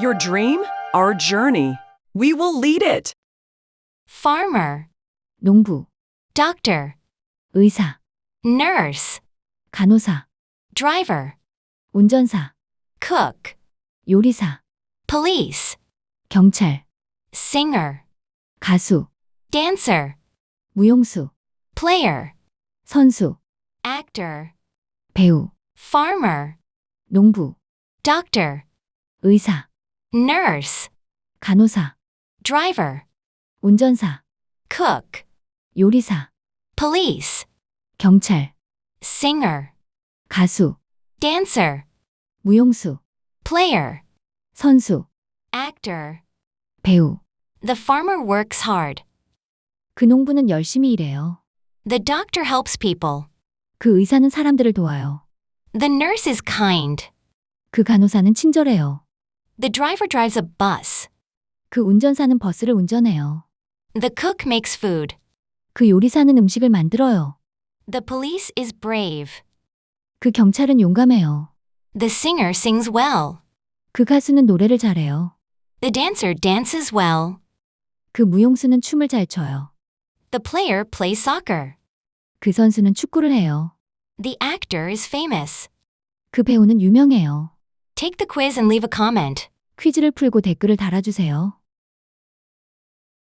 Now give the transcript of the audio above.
Your dream, our journey. We will lead it. farmer, 농부, doctor, 의사, nurse, 간호사, driver, 운전사, cook, 요리사, police, 경찰, singer, 가수, dancer, 무용수, player, 선수, actor, 배우, farmer, 농부, doctor, 의사, Nurse, 간호사, driver, 운전사, cook, 요리사, police, 경찰, singer, 가수, dancer, 무용수, player, 선수, actor. 배우. The farmer works hard. 그 농부는 열심히 일해요. The doctor helps people. 그 의사는 사람들을 도와요. The nurse is kind. 그 간호사는 친절해요. The driver drives a bus. 그 운전사는 버스를 운전해요. The cook makes food. 그 요리사는 음식을 만들어요. The police is brave. 그 경찰은 용감해요. The singer sings well. 그 가수는 노래를 잘해요. The dancer dances well. 그 무용수는 춤을 잘 춰요. The player plays soccer. 그 선수는 축구를 해요. The actor is famous. 그 배우는 유명해요. Take the quiz and leave a comment. 퀴즈를 풀고 댓글을 달아주세요.